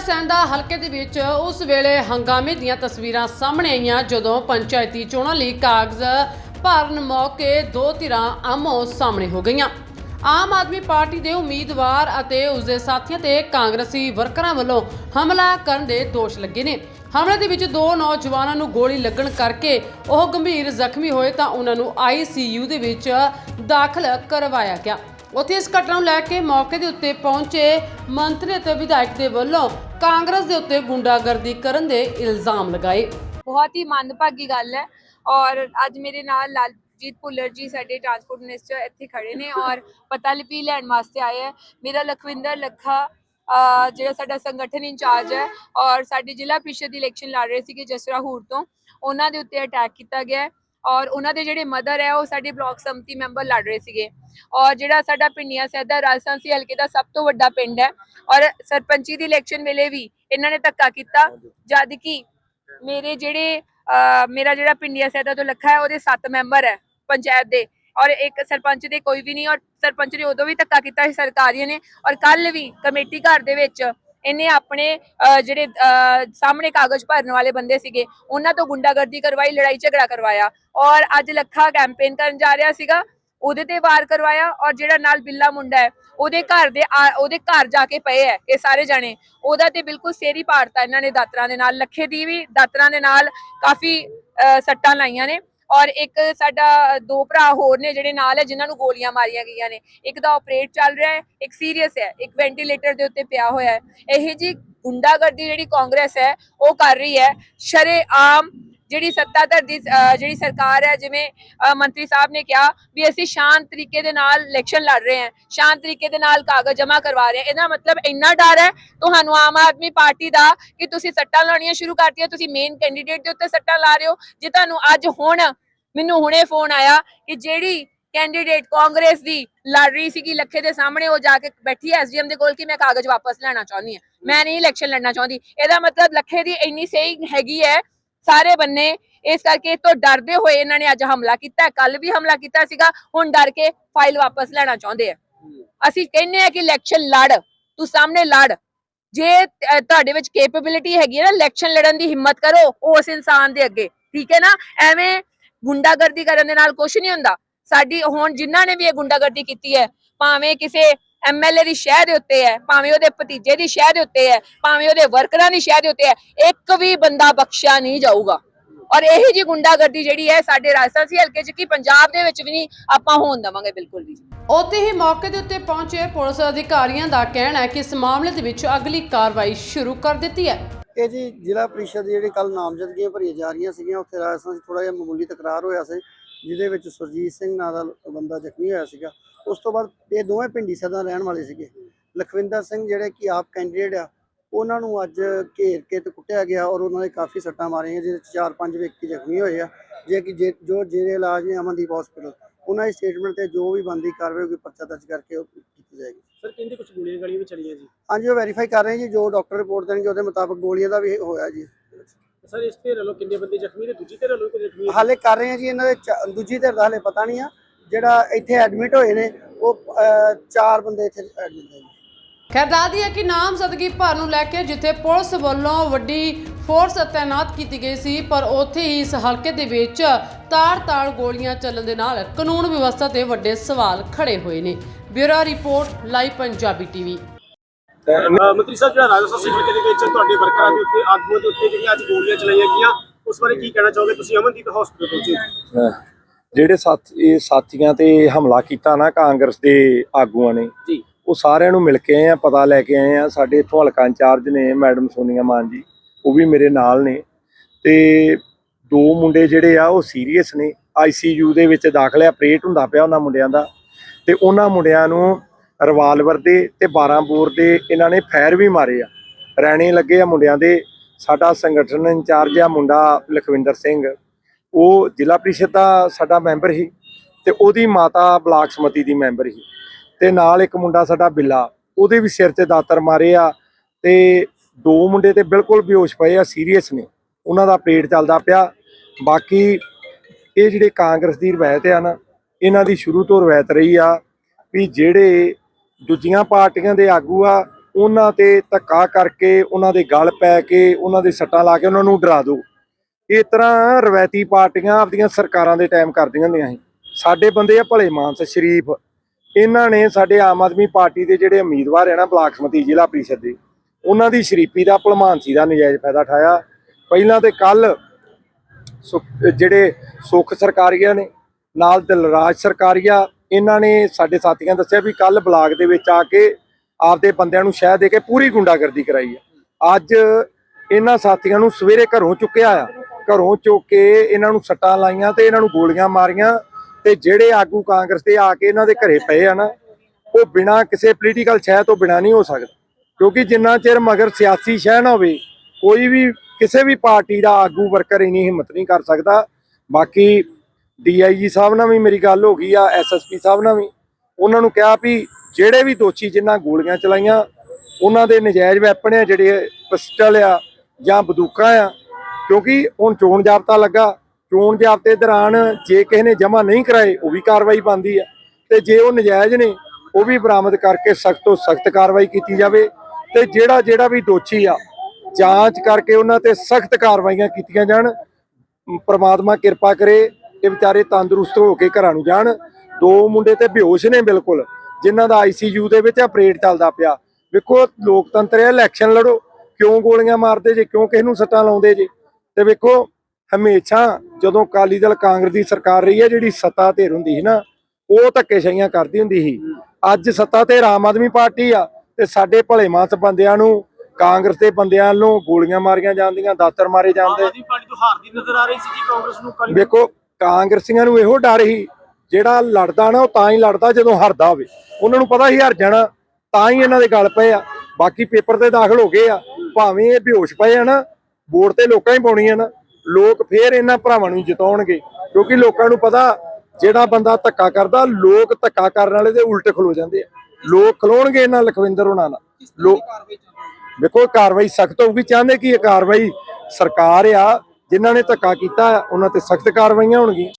ਸੈਂਦਾ ਹਲਕੇ ਦੇ ਵਿੱਚ ਉਸ ਵੇਲੇ ਹੰਗਾਮੇ ਦੀਆਂ ਤਸਵੀਰਾਂ ਸਾਹਮਣੇ ਆਈਆਂ ਜਦੋਂ ਪੰਚਾਇਤੀ ਚੋਣਾਂ ਲਈ ਕਾਗਜ਼ ਭਰਨ ਮੌਕੇ ਦੋ ਧਿਰਾਂ ਆਮੋ ਸਾਹਮਣੇ ਹੋ ਗਈਆਂ। ਆਮ ਆਦਮੀ ਪਾਰਟੀ ਦੇ ਉਮੀਦਵਾਰ ਅਤੇ ਉਸ ਦੇ ਸਾਥੀਆਂ ਤੇ ਕਾਂਗਰਸੀ ਵਰਕਰਾਂ ਵੱਲੋਂ ਹਮਲਾ ਕਰਨ ਦੇ ਦੋਸ਼ ਲੱਗੇ ਨੇ। ਹਮਲੇ ਦੇ ਵਿੱਚ ਦੋ ਨੌਜਵਾਨਾਂ ਨੂੰ ਗੋਲੀ ਲੱਗਣ ਕਰਕੇ ਉਹ ਗੰਭੀਰ ਜ਼ਖਮੀ ਹੋਏ ਤਾਂ ਉਹਨਾਂ ਨੂੰ ਆਈਸੀਯੂ ਦੇ ਵਿੱਚ ਦਾਖਲ ਕਰਵਾਇਆ ਗਿਆ। ਉੱਥੇ ਇਸ ਘਟਨਾ ਨੂੰ ਲੈ ਕੇ ਮੌਕੇ ਦੇ ਉੱਤੇ ਪਹੁੰਚੇ ਮੰਤਰੀ ਅਤੇ ਵਿਧਾਇਕ ਦੇ ਵੱਲੋਂ ਕਾਂਗਰਸ ਦੇ ਉੱਤੇ ਗੁੰਡਾਗਰਦੀ ਕਰਨ ਦੇ ਇਲਜ਼ਾਮ ਲਗਾਏ। ਬਹੁਤ ਹੀ ਮੰਦਭਾਗੀ ਗੱਲ ਹੈ ਔਰ ਅੱਜ ਮੇਰੇ ਨਾਲ ਲਾਲਜੀਤ ਭੁੱਲਰ ਜੀ ਸਾਡੇ ਟਰਾਂਸਪੋਰਟ ਮਿਨਿਸਟਰ ਇੱਥੇ ਖੜੇ ਨੇ ਔਰ ਪਤਾ ਲਿਪੀ ਲੈਣ ਵਾਸਤੇ ਆਏ ਹੈ। ਮੇਰਾ ਲਖਵਿੰਦਰ ਲੱਖਾ ਜਿਹੜਾ ਸਾਡਾ ਸੰਗਠਨ ਇੰਚਾਰਜ ਹੈ ਔਰ ਸਾਡੇ ਜ਼ਿਲ੍ਹਾ ਪ੍ਰੀਸ਼ਦ ਦੀ ਇਲੈਕਸ਼ਨ ਲੜ ਰਹੇ ਸੀਗੇ ਜਸਰਾ ਹੂਰ ਤੋਂ, ਉਹਨਾਂ ਦੇ ਉੱਤੇ ਅਟੈਕ ਕੀਤਾ ਗਿਆ ਔਰ ਉਹਨਾਂ ਦੇ ਜਿਹੜੇ ਮਦਰ ਹੈ, ਉਹ ਸਾਡੇ ਬਲਾਕ ਸੰਮਤੀ ਮੈਂਬਰ ਲੜ ਰਹੇ ਸੀਗੇ। ਔਰ ਜਿਹੜਾ ਸਾਡਾ ਪਿੰਡੀਆਂ ਸੈਦਾ ਰਾਜਸਥਾਨੀ ਹਲਕੇ ਦਾ ਸਭ ਤੋਂ ਵੱਡਾ ਪਿੰਡ ਹੈ। ਔਰ ਸਰਪੰਚੀ ਦੀ ਇਲੈਕਸ਼ਨ ਵੇਲੇ ਵੀ ਇਹਨਾਂ ਨੇ ਧੱਕਾ ਕੀਤਾ। ਜਦ ਕਿ ਮੇਰੇ ਜਿਹੜੇ, ਅਹ, ਮੇਰਾ ਜਿਹੜਾ ਪਿੰਡੀਆਂ ਸੈਦਾ ਤੋਂ ਲੱਖਾ ਹੈ, ਉਹਦੇ 7 ਮੈਂਬਰ ਹੈ ਪੰਚਾਇਤ ਦੇ। ਔਰ ਇੱਕ ਸਰਪੰਚ ਦੇ ਕੋਈ ਵੀ ਨਹੀਂ, ਔਰ ਸਰਪੰਚ ਨੇ ਉਦੋਂ ਵੀ ਧੱਕਾ ਕੀਤਾ ਸੀ, ਸਰਕਾਰੀਆਂ ਨੇ। ਔਰ ਕੱਲ ਵੀ ਕਮੇਟੀ ਘਰ ਦੇ ਵਿੱਚ ਇਹਨੇ ਆਪਣੇ ਜਿਹੜੇ ਸਾਹਮਣੇ ਕਾਗਜ਼ ਭਰਨ ਵਾਲੇ ਬੰਦੇ ਸੀਗੇ, ਉਹਨਾਂ ਤੋਂ ਗੁੰਡਾਗਰਦੀ ਕਰਵਾਈ, ਲੜਾਈ ਝਗੜਾ ਕਰਵਾਇਆ। ਔਰ ਅੱਜ ਲੱਖਾ ਕੈਂਪੇਨ ਕਰਨ ਜਾ ਰਿਹਾ ਸੀਗਾ, ਉਹਦੇ ਤੇ ਵਾਰ ਕਰਵਾਇਆ, ਔਰ ਜਿਹੜਾ ਨਾਲ ਬਿੱਲਾ ਮੁੰਡਾ ਹੈ, ਉਹਦੇ ਘਰ ਦੇ ਆ- ਉਹਦੇ ਘਰ ਜਾ ਕੇ ਪਏ ਹੈ, ਇਹ ਸਾਰੇ ਜਾਣੇ। ਉਹਦਾ ਤੇ ਬਿਲਕੁਲ ਸੇਰੀ ਪਾੜਤਾ ਇਹਨਾਂ ਨੇ ਦਾਤਰਾਂ ਦੇ ਨਾਲ, ਲੱਖੇ ਦੀ ਵੀ ਦਾਤਰਾਂ ਦੇ ਨਾਲ ਕਾਫੀ ਸੱਟਾਂ ਲਾਈਆਂ ਨੇ। ਔਰ ਇੱਕ ਸਾਡਾ ਦੋ ਭਰਾ ਹੋਰ ਨੇ ਜਿਹੜੇ ਨਾਲ ਹੈ, ਜਿਨ੍ਹਾਂ ਨੂੰ ਗੋਲੀਆਂ ਮਾਰੀਆਂ ਗਈਆਂ ਨੇ। ਇੱਕ ਦਾ ਆਪਰੇਟ ਚੱਲ ਰਿਹਾ ਹੈ, ਇੱਕ ਸੀਰੀਅਸ ਹੈ, ਇੱਕ ਵੈਂਟੀਲੇਟਰ ਦੇ ਉੱਤੇ ਪਿਆ ਹੋਇਆ ਹੈ। ਇਹ ਜੀ ਗੁੰਡਾਗਰਦੀ ਜਿਹੜੀ ਕਾਂਗਰਸ ਹੈ, ਉਹ ਕਰ ਰਹੀ ਹੈ। ਸ਼ਰੇ ਆਮ ਜਿਹੜੀ ਸੱਤਾਧਰ ਦੀ ਜਿਹੜੀ ਸਰਕਾਰ ਹੈ, ਜਿਵੇਂ ਮੰਤਰੀ ਸਾਹਿਬ ਨੇ ਕਿਹਾ ਵੀ ਅਸੀਂ ਸ਼ਾਂਤ ਤਰੀਕੇ ਦੇ ਨਾਲ ਇਲੈਕਸ਼ਨ ਲੜ ਰਹੇ ਹਾਂ, ਸ਼ਾਂਤ ਤਰੀਕੇ ਦੇ ਨਾਲ ਕਾਗਜ਼ ਜਮ੍ਹਾਂ ਕਰਵਾ ਰਹੇ ਹਾਂ, ਇਹਦਾ ਮਤਲਬ ਇੰਨਾ ਡਰ ਹੈ ਤੁਹਾਨੂੰ ਆਮ ਆਦਮੀ ਪਾਰਟੀ ਦਾ ਕਿ ਤੁਸੀਂ ਸੱਟਾਂ ਲਾਉਣੀਆਂ ਸ਼ੁਰੂ ਕਰਤੀਆਂ, ਤੁਸੀਂ ਮੇਨ ਕੈਂਡੀਡੇਟ ਦੇ ਉੱਤੇ ਸੱਟਾਂ ਲਾ ਰਹੇ ਹੋ, ਜੇ ਤੁਹਾਨੂੰ ਅੱਜ ਹੁਣ, ਮੈਨੂੰ ਹੁਣੇ ਫੋਨ ਆਇਆ ਕਿ ਜਿਹੜੀ ਕੈਂਡੀਡੇਟ ਕਾਂਗਰਸ ਦੀ ਲੜ ਰਹੀ ਸੀਗੀ ਲੱਖੇ ਦੇ ਸਾਹਮਣੇ, ਉਹ ਜਾ ਕੇ ਬੈਠੀ ਹੈ ਐਸਡੀਐਮ ਦੇ ਕੋਲ ਕਿ ਮੈਂ ਕਾਗਜ਼ ਵਾਪਸ ਲੈਣਾ ਚਾਹੁੰਦੀ ਹਾਂ, ਮੈਂ ਨਹੀਂ ਇਲੈਕਸ਼ਨ ਲੜਨਾ ਚਾਹੁੰਦੀ, ਇਹਦਾ ਮਤਲਬ ਲੱਖੇ ਦੀ ਇੰਨੀ ਸਹੀ ਹੈਗੀ ਹੈ ਸਾਰੇ ਬੰਨੇ। ਇਸ ਕਰਕੇ ਤੋਂ ਡਰਦੇ ਹੋਏ ਇਹਨਾਂ ਨੇ ਅੱਜ ਹਮਲਾ ਕੀਤਾ। ਕੱਲ ਵੀ ਹਮਲਾ ਕੀਤਾ ਸੀਗਾ। ਹੁਣ ਡਰ ਕੇ ਫਾਈਲ ਵਾਪਸ ਲੈਣਾ ਚਾਹੁੰਦੇ ਆ। ਅਸੀਂ ਕਹਿੰਨੇ ਆ ਕਿ ਇਲੈਕਸ਼ਨ ਲੜ। ਤੂੰ ਸਾਹਮਣੇ ਲੜ। ਜੇ ਤੁਹਾਡੇ ਵਿੱਚ ਕੈਪੇਬਿਲਿਟੀ ਹੈਗੀ ਹੈ ਨਾ, ਇਲੈਕਸ਼ਨ ਲੜਨ ਦੀ ਹਿੰਮਤ ਕਰੋ ਉਸ ਇਨਸਾਨ ਦੇ ਅੱਗੇ। ਠੀਕ ਹੈ ਨਾ? ਐਵੇਂ ਗੁੰਡਾਗਰਦੀ ਕਰਨ ਦੇ ਨਾਲ ਕੁਝ ਨਹੀਂ ਹੁੰਦਾ। ਸਾਡੀ, ਹੁਣ ਜਿਨ੍ਹਾਂ ਨੇ ਵੀ ਇਹ ਗੁੰਡਾਗਰਦੀ ਕੀਤੀ ਹੈ, ਭਾਵੇਂ ਕਿਸੇ ਐਮਐਲਏ ਦੀ ਸ਼ਹਿ ਦੇ ਉੱਤੇ ਹੈ ਭਾਵੇਂ ਉਹਦੇ ਭਤੀਜੇ ਦੀ ਸ਼ਹਿ ਦੇ ਉੱਤੇ ਹੈ ਭਾਵੇਂ ਉਹਦੇ ਵਰਕਰਾਂ ਦੀ ਸ਼ਹਿ ਦੇ ਉੱਤੇ ਹੈ ਇੱਕ ਵੀ ਬੰਦਾ ਬਖਸ਼ਿਆ ਨਹੀਂ ਜਾਊਗਾ। ਔਰ ਇਹੀ ਜੀ ਗੁੰਡਾਗਰਦੀ ਜਿਹੜੀ ਹੈ ਸਾਡੇ ਰਾਜਸਥਾਨੀ ਹਲਕੇ 'ਚ ਕੀ ਪੰਜਾਬ ਦੇ ਵਿੱਚ ਵੀ ਨਹੀਂ ਆਪਾਂ ਹੋਣ ਦੇਵਾਂਗੇ ਬਿਲਕੁਲ ਵੀ। ਉੱਥੇ ਹੀ ਮੌਕੇ ਦੇ ਉੱਤੇ ਪਹੁੰਚੇ ਪੁਲਿਸ ਅਧਿਕਾਰੀਆਂ ਦਾ ਕਹਿਣਾ ਹੈ ਕਿ ਇਸ ਮਾਮਲੇ ਦੇ ਵਿੱਚ ਅਗਲੀ ਕਾਰਵਾਈ ਸ਼ੁਰੂ ਕਰ ਦਿੱਤੀ ਹੈ। ਇਹ ਜੀ ਜ਼ਿਲ੍ਹਾ ਪ੍ਰੀਸ਼ਦ ਦੀ ਜਿਹੜੀ ਕੱਲ ਨਾਮਜ਼ਦਗੀਆਂ ਭਰੀਆਂ ਜਾ ਰਹੀਆਂ ਸੀਗੀਆਂ ਉੱਥੇ ਰਾਜਸਥਾਨ 'ਚ ਥੋੜਾ ਜਿਹਾ ਮਾਮੂਲੀ ਤਕਰਾਰ ਹੋਇਆ ਸੀ। ਜਿਹਦੇ ਵਿੱਚ ਸੁਰਜੀਤ ਸਿੰਘ ਨਾਂ ਦਾ ਬੰਦਾ ਜ਼ਖਮੀ ਹੋਇਆ ਸੀਗਾ। ਉਸ ਤੋਂ ਬਾਅਦ ਇਹ ਦੋਵੇਂ ਪਿੰਡੀ ਸਦਾ ਰਹਿਣ ਵਾਲੇ ਸੀਗੇ। ਲਖਵਿੰਦਰ ਸਿੰਘ ਜਿਹੜੇ ਕਿ ਆਪ ਕੈਂਡੀਡੇਟ ਆ ਉਹਨਾਂ ਨੂੰ ਅੱਜ ਘੇਰ ਕੇ ਤੇ ਕੁੱਟਿਆ ਗਿਆ ਔਰ ਉਹਨਾਂ ਦੇ ਕਾਫੀ ਸੱਟਾਂ ਮਾਰੀਆਂ ਜਿਹਦੇ ਵਿੱਚ ਚਾਰ ਪੰਜ ਵਿਅਕਤੀ ਜ਼ਖਮੀ ਹੋਏ ਆ ਜੇ ਕਿ ਜੇ- ਜੋ ਜੇਰੇ ਇਲਾਜ ਨੇ ਅਮਨਦੀਪ ਹਸਪੀਟਲ ਉਹਨਾਂ ਦੀ ਸਟੇਟਮੈਂਟ ਤੇ ਜੋ ਵੀ ਬੰਦੀ ਕਾਰਵਾਈ ਹੋਗੀ ਪਰਚਾ ਦਰਜ ਕਰਕੇ ਉਹ ਕੀਤੀ ਜਾਏਗੀ। ਸਰ ਕਹਿੰਦੇ ਕੁਝ ਗੋਲੀਆਂ ਗਾਲੀਆਂ ਵੀ ਚਲੀਆਂ ਜੀ। ਹਾਂਜੀ ਉਹ ਵੈਰੀਫਾਈ ਕਰ ਰਹੇ ਜੀ ਜੋ ਡਾਕਟਰ ਰਿਪੋਰਟ ਦੇਣਗੇ ਉਹਦੇ ਮੁਤਾਬਕ ਗੋਲੀਆਂ ਦਾ ਵੀ ਹੋਇਆ ਜੀ। ਸਰ ਇਸ ਤੇ ਵੱਲੋਂ ਕਿੰਨੇ ਬੰਦੇ ਜ਼ਖਮੀ ਨੇ ਦੂਜੀ ਧਿਰ ਵੱਲੋਂ ਕੋਈ ਜ਼ਖਮੀ ਹੈ? ਹਾਲੇ ਕਰ ਰਹੇ ਆ ਜੀ ਇਹਨਾਂ ਦੇ ਚਾ- ਦੂਜੀ ਧਿਰ ਦਾ ਹਾਲੇ ਪਤਾ ਨਹੀਂ ਆ ਜਿਹੜਾ ਇੱਥੇ ਐਡਮਿਟ ਹੋਏ ਨੇ ਉਹ ਅਹ, ਚਾਰ ਬੰਦੇ ਇੱਥੇ ਐਡਮਿਟ ਨੇ ਖੈਰ ਦੱਸਦੀ ਹੈ ਕਿ ਨਾਮਜ਼ਦਗੀ ਭਰਨ ਨੂੰ ਲੈ ਕੇ ਜਿੱਥੇ ਪੁਲਿਸ ਵੱਲੋਂ ਵੱਡੀ ਫੋਰਸ ਤਾਇਨਾਤ ਕੀਤੀ ਗਈ ਸੀ ਪਰ ਉੱਥੇ ਹੀ ਇਸ ਹਲਕੇ ਦੇ ਵਿੱਚ ਤਾੜ-ਤਾੜ ਗੋਲੀਆਂ ਚੱਲਣ ਦੇ ਨਾਲ ਕਾਨੂੰਨ ਵਿਵਸਥਾ ਤੇ ਵੱਡੇ ਸਵਾਲ ਖੜੇ ਹੋਏ ਨੇ। Bureau report live Punjabi TV. ਮੰਤਰੀ ਸਾਹਿਬ ਜਿਹੜਾ ਰਾਜਸਥਾਨ ਸਿੱਖ ਦੇ ਵਿੱਚ ਤੁਹਾਡੇ ਵਰਕਰਾਂ ਦੇ ਉੱਤੇ ਆਗੂਆਂ ਦੇ ਉੱਤੇ ਜਿਹੜੀਆਂ ਅੱਜ ਗੋਲੀਆਂ ਚਲਾਈਆਂ ਗਈਆਂ ਉਸ ਬਾਰੇ ਕੀ ਕਹਿਣਾ ਚਾਹੋਗੇ? ਤੁਸੀਂ ਅਮਨਦੀਪ ਹਸਪੀਟਲ ਪਹੁੰਚੇ ਹੋ। ਅਹ ਜਿਹੜੇ ਸਾਥ ਇਹ ਸਾਥੀਆਂ ਤੇ ਹਮਲਾ ਕੀਤਾ ਨਾ ਕਾਂਗਰਸ ਦੇ ਆਗੂਆਂ ਨੇ ਜੀ। ਉਹ ਸਾਰਿਆਂ ਨੂੰ ਮਿਲ ਕੇ ਆਏ ਆ ਪਤਾ ਲੈ ਕੇ ਆਏ ਆ। ਸਾਡੇ ਇੱਥੋਂ ਹਲਕਾ ਇੰਚਾਰਜ ਨੇ ਮੈਡਮ ਸੋਨੀਆ ਮਾਨ ਜੀ ਉਹ ਵੀ ਮੇਰੇ ਨਾਲ ਨੇ। ਤੇ ਦੋ ਮੁੰਡੇ ਜਿਹੜੇ ਆ ਉਹ ਸੀਰੀਅਸ ਨੇ। ਆਈਸੀਯੂ ਦੇ ਵਿੱਚ ਦਾਖਲ ਆ ਆਪਰੇਟ ਹੁੰਦਾ ਪਿਆ ਉਹਨਾਂ ਮੁੰਡਿਆਂ ਦਾ। ਤੇ ਉਹਨਾਂ ਮੁੰਡਿਆਂ ਨੂੰ ਰਿਵਾਲਵਰ ਦੇ ਤੇ 12 ਬੋਰ ਦੇ ਇਹਨਾਂ ਨੇ ਫਾਇਰ ਵੀ ਮਾਰੇ ਆ। ਰੈਣੇ ਲੱਗੇ ਆ ਮੁੰਡਿਆਂ ਦੇ। ਸਾਡਾ ਸੰਗਠਨ ਇੰਚਾਰਜ ਆ ਮੁੰਡਾ ਲਖਵਿੰਦਰ ਸਿੰਘ। ਉਹ ਜ਼ਿਲ੍ਹਾ ਪ੍ਰੀਸ਼ਦ ਦਾ ਸਾਡਾ ਮੈਂਬਰ ਸੀ ਤੇ ਉਹਦੀ ਮਾਤਾ ਬਲਾਕ ਸਮਤੀ ਦੀ ਮੈਂਬਰ ਸੀ। ਤੇ ਨਾਲ ਇੱਕ ਮੁੰਡਾ ਸਾਡਾ ਬਿੱਲਾ, ਉਹਦੇ ਵੀ ਸਿਰ ਤੇ ਦਾਤਰ ਮਾਰੇ ਆ ਤੇ ਦੋ ਮੁੰਡੇ ਤੇ ਬਿਲਕੁਲ ਬੇਹੋਸ਼ ਪਏ ਆ ਸੀਰੀਅਸ ਨੇ। ਉਹਨਾਂ ਦਾ ਪੇਟ ਚੱਲਦਾ ਪਿਆ। ਬਾਕੀ ਇਹ ਜਿਹੜੇ ਕਾਂਗਰਸ ਦੀ ਰਵਾਇਤ ਆ ਨਾ, ਇਹਨਾਂ ਦੀ ਸ਼ੁਰੂ ਤੋਂ ਰਵਾਇਤ ਰਹੀ ਆ ਵੀ ਜਿਹੜੇ ਦੂਜੀਆਂ ਪਾਰਟੀਆਂ ਦੇ ਆਗੂ ਆ, ਉਹਨਾਂ ਤੇ ਧੱਕਾ ਕਰਕੇ ਉਹਨਾਂ ਦੇ ਗਲ ਪੈ ਕੇ ਉਹਨਾਂ ਦੇ ਸੱਟਾਂ ਲਾ ਕੇ ਉਹਨਾਂ ਨੂੰ ਡਰਾ ਦਿਓ ਇਸ ਤਰ੍ਹਾਂ ਰਵਾਇਤੀ ਪਾਰਟੀਆਂ ਆਪਦੀਆਂ ਸਰਕਾਰਾਂ ਦੇ ਟਾਈਮ ਕਰਦੀਆਂ ਹੁੰਦੀਆਂ ਸੀ। ਸਾਡੇ ਬੰਦੇ ਆ ਭਲੇ ਮਾਨਸ, ਸ਼ਰੀਫ। ਇਹਨਾਂ ਨੇ ਸਾਡੇ ਆਮ ਆਦਮੀ ਪਾਰਟੀ ਦੇ ਜਿਹੜੇ ਉਮੀਦਵਾਰ ਹੈ ਨਾ, ਬਲਾਕ ਸਮਿਤੀ ਜ਼ਿਲ੍ਹਾ ਪ੍ਰੀਸ਼ਦ ਦੇ, ਉਹਨਾਂ ਦੀ ਸ਼ਰੀਫੀ ਦਾ, ਭਲਮਾਨਸੀ ਦਾ ਨਜਾਇਜ਼ ਫਾਇਦਾ ਉਠਾਇਆ। ਪਹਿਲਾਂ ਤੇ ਕੱਲ ਜਿਹੜੇ ਸੁੱਖ ਸਰਕਾਰੀਆ ਨੇ, ਨਾਲ ਦਿਲਰਾਜ ਸਰਕਾਰੀਆ ਇਹਨਾਂ ਨੇ ਸਾਡੇ ਸਾਥੀਆਂ ਦੱਸਿਆ ਵੀ ਕੱਲ ਬਲਾਕ ਦੇ ਵਿੱਚ ਆ ਕੇ ਆਪਦੇ ਬੰਦਿਆਂ ਨੂੰ ਸ਼ਹਿ ਦੇ ਕੇ ਪੂਰੀ ਗੁੰਡਾਗਰਦੀ ਕਰਾਈ ਹੈ। ਅੱਜ ਇਹਨਾਂ ਸਾਥੀਆਂ ਨੂੰ ਸਵੇਰੇ ਘਰੋਂ ਚੁੱਕਿਆ ਆ। ਘਰੋਂ ਚੁੱਕ ਕੇ ਇਹਨਾਂ ਨੂੰ ਸੱਟਾਂ ਲਾਈਆਂ ਤੇ ਇਹਨਾਂ ਨੂੰ ਗੋਲੀਆਂ ਮਾਰੀਆਂ ਤੇ ਜਿਹੜੇ ਆਗੂ ਕਾਂਗਰਸ ਦੇ ਆ ਕੇ ਇਹਨਾਂ ਦੇ ਘਰੇ ਪਏ ਆ ਨਾ, ਉਹ ਬਿਨਾਂ ਕਿਸੇ ਪੋਲੀਟੀਕਲ ਸ਼ਹਿ ਤੋਂ ਬਿਨਾਂ ਨਹੀਂ ਹੋ ਸਕਦਾ। ਕਿਉਂਕਿ ਜਿੰਨਾ ਚਿਰ ਮਗਰ ਸਿਆਸੀ ਸ਼ਹਿ ਨਾ ਹੋਵੇ, ਕੋਈ ਵੀ ਕਿਸੇ ਵੀ ਪਾਰਟੀ ਦਾ ਆਗੂ ਵਰਕਰ ਇਨੀ ਹਿੰਮਤ ਨਹੀਂ ਕਰ ਸਕਦਾ। ਬਾਕੀ ਡੀਆਈਜੀ ਸਾਹਿਬ ਨਾਲ ਵੀ ਮੇਰੀ ਗੱਲ ਹੋ ਗਈ ਆ, ਐਸਐਸਪੀ ਸਾਹਿਬ ਨਾਲ ਵੀ। ਉਹਨਾਂ ਨੂੰ ਕਿਹਾ ਵੀ ਜਿਹੜੇ ਵੀ ਦੋਸ਼ੀ ਜਿਨ੍ਹਾਂ ਗੋਲੀਆਂ ਚਲਾਈਆਂ, ਉਹਨਾਂ ਦੇ ਨਜਾਇਜ਼ ਵੈਪਨ ਆ, ਜਿਹੜੇ ਪਿਸਟਲ ਆ ਜਾਂ ਬੰਦੂਕਾਂ ਆ। ਕਿਉਂਕਿ ਹੁਣ ਚੋਣ ਜਾਬਤਾ ਲੱਗਾ। ਚੋਣ ਜਾਬਤੇ ਦੌਰਾਨ ਜੇ ਕਿਸੇ ਨੇ ਜਮ੍ਹਾਂ ਨਹੀਂ ਕਰਾਏ, ਉਹ ਵੀ ਕਾਰਵਾਈ ਬਣਦੀ ਆ। ਤੇ ਜੇ ਉਹ ਨਜਾਇਜ਼ ਨੇ, ਉਹ ਵੀ ਬਰਾਮਦ ਕਰਕੇ ਸਖਤ ਤੋਂ ਸਖਤ ਕਾਰਵਾਈ ਕੀਤੀ ਜਾਵੇ। ਤੇ ਜਿਹੜਾ ਜਿਹੜਾ ਵੀ ਦੋਸ਼ੀ ਆ, ਜਾਂਚ ਕਰਕੇ ਉਹਨਾਂ ਤੇ ਸਖਤ ਕਾਰਵਾਈਆਂ ਕੀਤੀਆਂ ਜਾਣ। ਪ੍ਰਮਾਤਮਾ ਕਿਰਪਾ ਕਰੇ ਇਹ ਵਿਚਾਰੇ ਤੰਦਰੁਸਤ ਹੋ ਕੇ ਘਰਾਂ ਨੂੰ ਜਾਣ। ਦੋ ਮੁੰਡੇ ਤੇ ਬੇਹੋਸ਼ ਨੇ ਬਿਲਕੁਲ। ਜਿਨ੍ਹਾਂ ਦਾ ਆਈਸੀਯੂ ਦੇ ਵਿੱਚ ਆਪਰੇਟ ਚੱਲਦਾ ਪਿਆ। ਵੇਖੋ ਲੋਕਤੰਤਰ ਹੈ ਇਲੈਕਸ਼ਨ ਲੜੋ। ਕਿਉਂ ਗੋਲੀਆਂ ਮਾਰਦੇ ਜੇ? ਕਿਉਂ ਕਿਸੇ ਨੂੰ ਸੱਟਾਂ ਲਾਉਂਦੇ ਜੇ? ਤੇ ਵੇਖੋ ਹਮੇਸ਼ਾ ਜਦੋਂ ਅਕਾਲੀ ਦਲ ਕਾਂਗਰਸ ਦੀ ਸਰਕਾਰ ਰਹੀ ਹੈ ਜਿਹੜੀ ਸੱਤਾ ਧਿਰ ਹੁੰਦੀ ਸੀ ਨਾ ਉਹ ਧੱਕੇਸ਼ਾਹੀਆਂ ਕਰਦੀ ਹੁੰਦੀ ਸੀ। ਅੱਜ ਸੱਤਾ ਤੇ ਆਮ ਆਦਮੀ ਪਾਰਟੀ ਆ ਤੇ ਸਾਡੇ ਭਲੇ ਮਾਨਸ ਬੰਦਿਆਂ ਨੂੰ ਕਾਂਗਰਸ ਦੇ ਬੰਦਿਆਂ ਨੂੰ ਗੋਲੀਆਂ ਮਾਰੀਆਂ ਜਾਂਦੀਆਂ ਦਾਤਰ ਮਾਰੇ ਆਮ ਜਾਂਦੇ ਆਦਮੀ ਪਾਰਟੀ ਤੋਂ ਹਾਰਦੀ ਨਜ਼ਰ ਆ ਰਹੀ ਸੀ ਜੀ ਕਾਂਗਰਸ ਨੂੰ ਕਾਲੀ ਵੇਖੋ ਕਾਂਗਰਸੀਆਂ ਨੂੰ ਇਹੋ ਡਰ ਹੀ ਜਿਹੜਾ ਲੜਦਾ ਨਾ ਉਹ ਤਾਂ ਹੀ ਲੜਦਾ ਜਦੋਂ ਹਾਰਦਾ ਹੋਵੇ। ਉਹਨਾਂ ਨੂੰ ਪਤਾ ਹੀ ਹਾਰ ਜਾਣਾ ਤਾਂ ਹੀ ਇਹਨਾਂ ਦੇ ਗੱਲ ਪਏ ਆ। ਬਾਕੀ ਪੇਪਰ ਤੇ ਦਾਖਲ ਹੋ ਗਏ ਆ। ਭਾਵੇਂ ਇਹ ਬੇਹੋਸ਼ ਪਏ ਆ ਨਾ ਵੋਟ ਤੇ ਲੋਕਾਂ ਹੀ ਪਾਉਣੀ ਆ ਨਾ ਲੋਕ ਫੇਰ ਇਹਨਾਂ ਭਰਾਵਾਂ ਨੂੰ ਜਿਤਾਉਣਗੇ। ਕਿਉਂਕਿ ਲੋਕਾਂ ਨੂੰ ਪਤਾ ਜਿਹੜਾ ਬੰਦਾ ਧੱਕਾ ਕਰਦਾ ਲੋਕ ਧੱਕਾ ਕਰਨ ਵਾਲੇ ਦੇ ਉਲਟ ਖਲੋ ਜਾਂਦੇ ਆ। ਲੋਕ ਖਲੋਣਗੇ ਇਹਨਾਂ ਲਖਵਿੰਦਰ ਹੋਣਾ ਨਾਲ। ਲੋਕ ਵੇਖੋ ਕਾਰਵਾਈ ਸਖਤ ਹੋਊਗੀ ਚਾਹੁੰਦੇ ਕਿ ਇਹ ਕਾਰਵਾਈ ਸਰਕਾਰ ਆ ਜਿਨ੍ਹਾਂ ਨੇ ਧੱਕਾ ਕੀਤਾ ਉਹਨਾਂ ਤੇ ਸਖਤ ਕਾਰਵਾਈਆਂ ਹੋਣਗੀਆਂ।